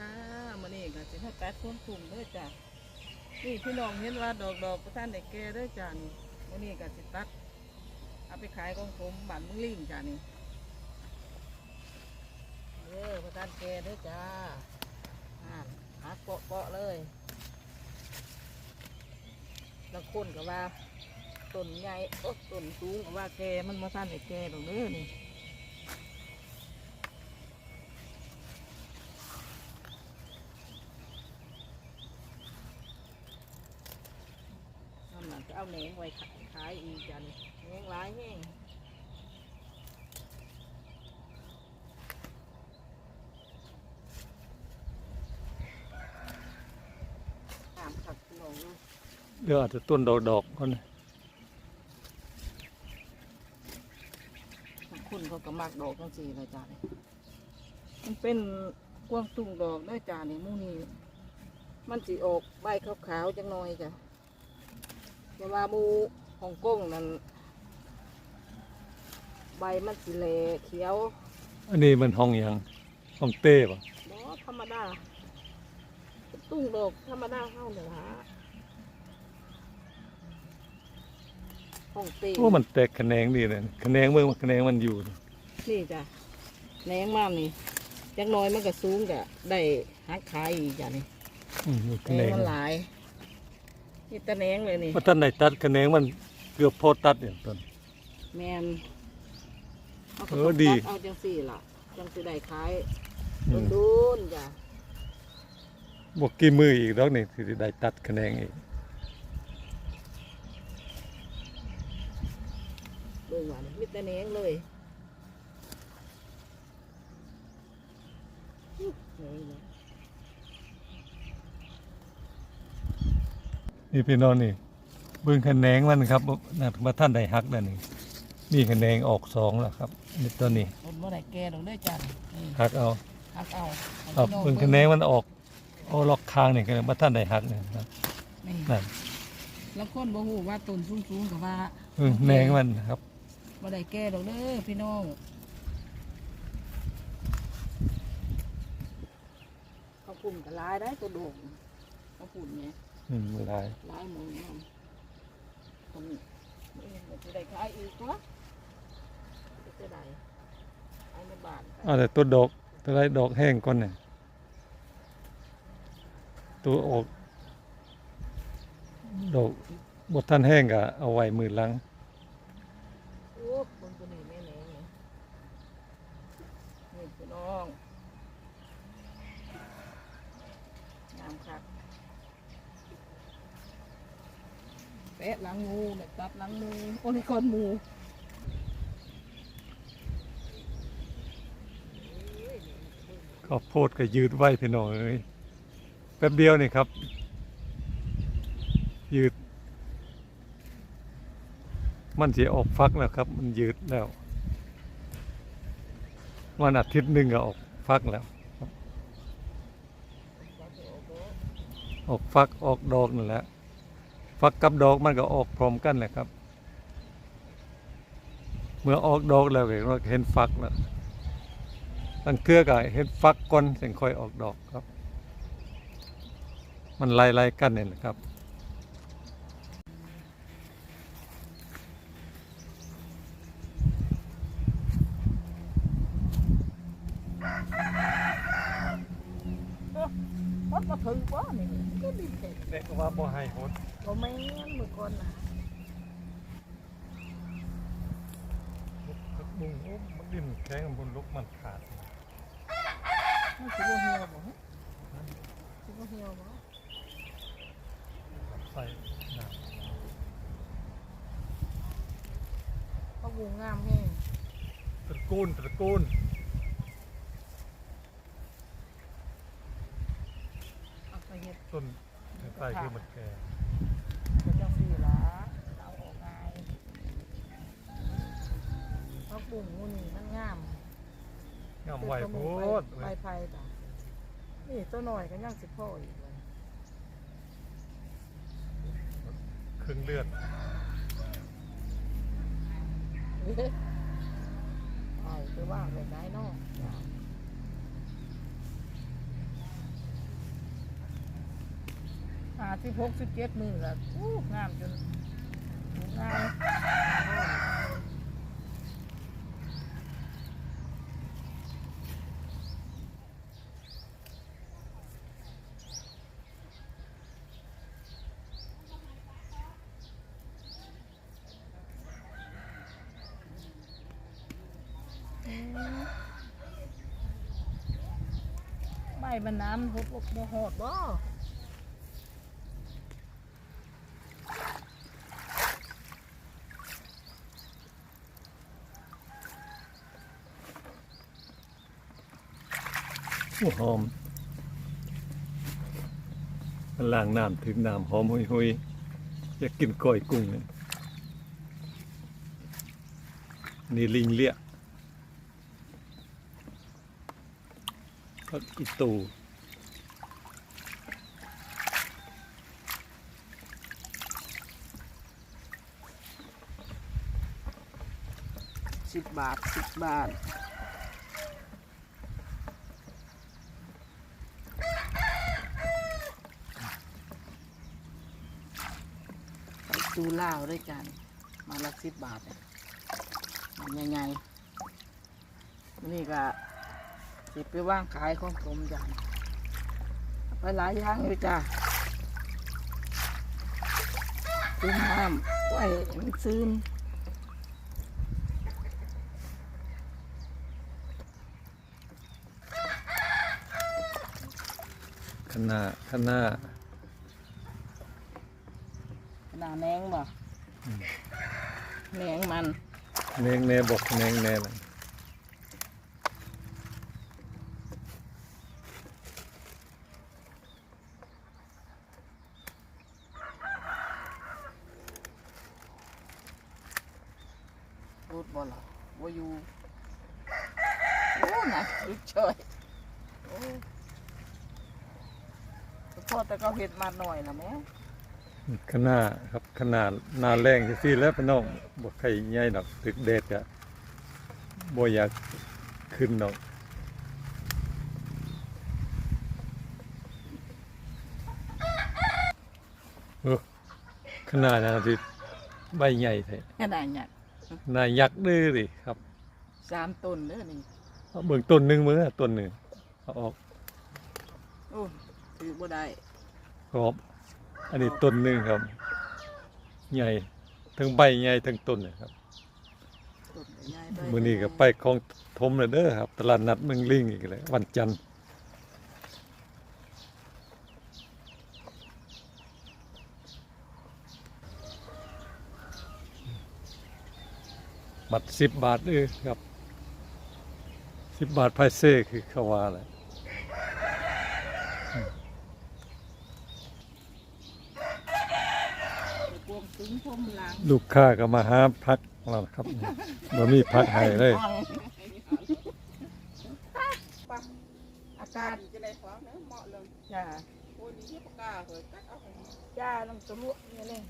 ค่ะมื้อนี้ก็สิให้ตัดต้นคุ่มเด้อจ้ะนี่พี่น้องเห็นว่าดอกดอกประทานได้แก่เด้อจ้ะนี่มื้อนี้ก็สิตัดเอาไปขายของผมบ้านมึงลิงจ้ะนี่เด้อประทานแก่เด้อจ้าอ่าหักเปาะๆเลยบางคนก็ว่าต้นใหญ่โอ้ต้นสูงก็ว่าแก่มันมาทันได้แก่ดอกเด้นี่นน่ะจะ เอาแหนงไว้ขายขายอีกจันแหนงหลายแห้งตามขัดหลงเดี๋ยวอาจจะต้นดอกดอกก่อนบางคนเขาก็มักดอกจังสี่เลยจ้านี่มันเป็นกวางตุ้งดอกได้จ้านี่หมูนี่มันสีออกใบขาวๆจังหน่อยจ้ะ แต่ว่าหมูฮ่องกงนั่นใบมันสีเหลเขียวอันนี้มันห้องหยังห้องเต้ปะดอกธรรมดาตุ้งดอกธรรมดาเข้าเลยฮะห้องตีโอ้มันแตกแขนงดีเลยแขนงเมื่อแขนงมันอยู่นี่จ้ะแหนงมากนี่จักหน้อยมันก็สูงกะได้หักขายอีกจ้ะนี่อืมมีแหแขนนงงมันหลาย นี่ตะแหนงเลยนี่ว่าท่านไหนตัดแขนงมันเกือบพอตัดอย่างต้น แมนเอาก็เอต้อองดี ตัดเอาจังสี่ล่ะจังสิได้ขายอืมโดนๆจ้ะบวกกี่มืออีกแล้วนี่ที่ได้ตัดแขนงอีกเบิ่งว่านี่มีแต่แหนงเลยอื้อแหนงเลย นี่พี่น้องนี่เบิ่งแขนงมันครับนะมาท่านได้หักแล้วนี่นี่แขนงออกสองแล้วครับนี่ตัวนี้ผมว่าได้แก่ดอกเด้อจ้ะนี่หักเอาหักเอาครับอาเบิ่งแขนงมันออกโอ้ล็อกคางนี่ก็มาท่านได้หักนี่ครับนี่นั่นแล้วคนบ่ฮู้ว่าต้นสูงๆกับว่าเออแขนงมันครับบ่ได้แก่ดอกเด้อพี่น้องเขาปุ่มกับลายได้ตัวโด่งเขาปุ่นเนี่ย อืมหลายลายหมือมันคนนี้มันจะได้ขายอีกวะจะได้ไอ้ในบ้านเอาแต่ตัวดอกตัวไรดอกแห้งก่อนเนี่ยตัวออกดอกบทท่านแห้งก็เอาไว้มือหลังโอ้บนตัวนี้แม่แน่เนี่ยนี่พี่น้องงามคัก แปะหลังงูเนี่ยตัดหลังงูโอ้ยก้อนมูก็โพดก็ยืดไว้พี่น้องเอ้ยแป๊บเดียวนี่ครับ ยืด มันจะออกฟักแล้วครับ มันยืดแล้ว วันอาทิตย์หนึ่งก็ออกฟักแล้ว ออกฟักออกดอกนั่นแหละ ฟักกับดอกมันก็ออกพร้อมกันแหละครับ เมื่อออกดอกแล้วก็เห็นฟักแล้วตั้งเทือก็เห็นฟักก่อนถึงค่อยออกดอกครับ มันไล่ๆกันเนี่ยนะครับ มดมาถึงบ่นี่ก็ดีเด็ดเด็กว่าบ่ให้หดบ่แม่นมือก่อนนะกบุ้งมันดิ้นแข็งบนลุกมันขาดมันสิบ่เหี่ยวบ่ฮะสิบ่เหี่ยวบ่ใส่น้เขาบูงามแห้งตะกูลตะกูล เอาไปเฮ็ด ต้นใต้คือ มันแก่ก็จังซี่ล่ะเอาออกง่ายเขาปลูกงูนี่มันงามงามไหวโพดไปไผ่จ้ะนี่ตัวหน่อยก็ยังสิพ่ออีกเลยครึ่งเลือดเอ๊ะไอ้คือว่าแบบไหนเนาะจ้ะ สิบหกสิบเจ็ดมือละอู้งามจนงามใบมันน้ำพบบ่หอดบ่ หอมมันล้างน้ำถึงน้ำหอมหุยๆอยากกินก้อยกุ้งเนี่ยนี่ลิงเลี้ยพักอีตูสิบบาทสิบบาท ใส่ตูล่าวด้วยกัน มาละสิบบาทเนี่ยมันยังไงนี่ก็สิไปว่างขายของผมจ้ะไปหลายอย่างอยู่จ้ะซื้อน้ำไว้ให้มันซึมขนาขนางหน้า แหนงบ่แหนงมันแนงแน่บอกแนงแน่เลยรูดบ่ล่ะว่าอยู่โอ้หนักลุกเฉยโอ้พ่อแต่ก็เห็ดมาหน่อยละแม่ ขนาครับขนาดหนาแรงที่ซี่แล้วพี่น้องบ่ใครใหญ่ดอกตึกเด็ดอะบ่อยากขึ้นดอกเออขนาดนั้นที่ใบใหญ่แท้ขนาดเนี้ยนายยักษ์ดื้อดิครับสามต้นเด้อนี่เอาเบิ่งต้นหนึงมื้อต้นหนึงเอาออกโอ้ถือบ่ได้กรอบ อันนี้ต้นหนึงครับ ใหญ่ทั้งใบใหญ่ทั้งต้นเลยครับต้นใหญ่ๆใบมื้อนี้ก็ไปคลองทมเลยเด้อครับ ตลาดนัดเมืองลิงอีกแล้ววันจันทร์บัตรสิบบาทเออครับสิบบาทไพเซ่คือเขาว่าแหละ ไปกวง ถึงพรมหลังลูกค้าก็มาหาพักแล้วครับบ่มีพักให้เลย อาการจะได้ของเหมาะเลยจ้าโอ้ยนี่ปากกาเหยตักเอาไปจ้าน้ำสมุนนี่เลย